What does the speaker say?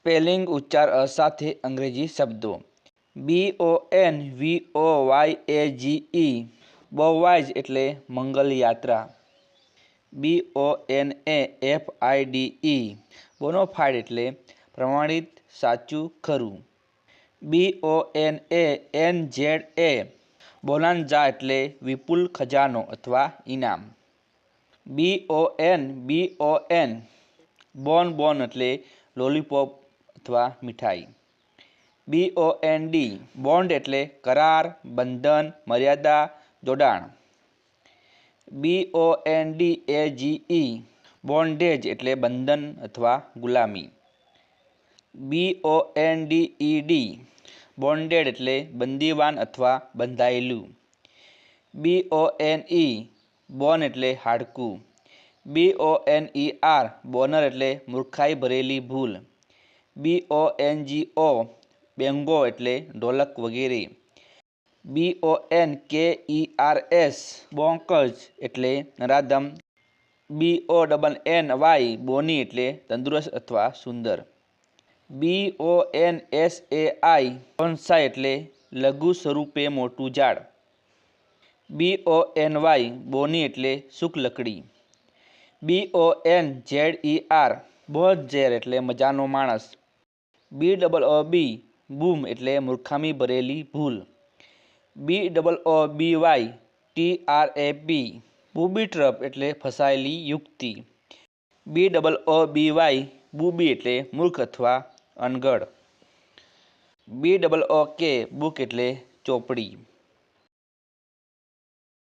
Spelling ઉચ્ચાર સાથે અંગ્રેજી શબ્દો. બી ઓ એન વી ઓ વાય એ જી ઈ બોવાઇઝ એટલે મંગલ યાત્રા. B O N A F I D E bona fide એટલે પ્રમાણિત, સાચું, ખરું. B O N A N Z A bonanza એટલે વિપુલ ખજાનો અથવા ઇનામ. બી ઓ એન બી ઓ એન બોન બોન એટલે લોલીપોપ અથવા મીઠાઈ. B O N D bond એટલે કરાર, બંધન, મર્યાદા, જોડાણ. B O N D A G E bondage એટલે બંધન અથવા ગુલામી. B O N D E D bonded એટલે બંદીવાન અથવા બંધાયેલું. બી ઓ એન ઈ બોન એટલે હાડકું. બી ઓ એન ઈ આર બોનર એટલે મૂર્ખાઈ ભરેલી ભૂલ. બી ઓ એન જી ઓ બેંગો એટલે ઢોલક વગેરે. બી ઓ એન કે ઈ આર એસ બોંકજ એટલે નરાધમ B O double N Y bonny એટલે તંદુરસ્ત અથવા સુંદર. B O N S A I bonsai એટલે લઘુ સ્વરૂપે મોટું ઝાડ. B O N Y bony એટલે સુક લકડી. B O N Z E R bonzer એટલે મજાનો માણસ. બી ડબલ ઓ બી બૂમ એટલે મૂર્ખામી ભરેલી ભૂલ. B double O B Y T R A B booby trap એટલે ફસાયેલી યુક્તિ. બી ડબલ ઓ બી વાય બુબી એટલે મૂર્ખ અથવા અનગઢ. બી ડબલ ઓ કે બુક એટલે ચોપડી.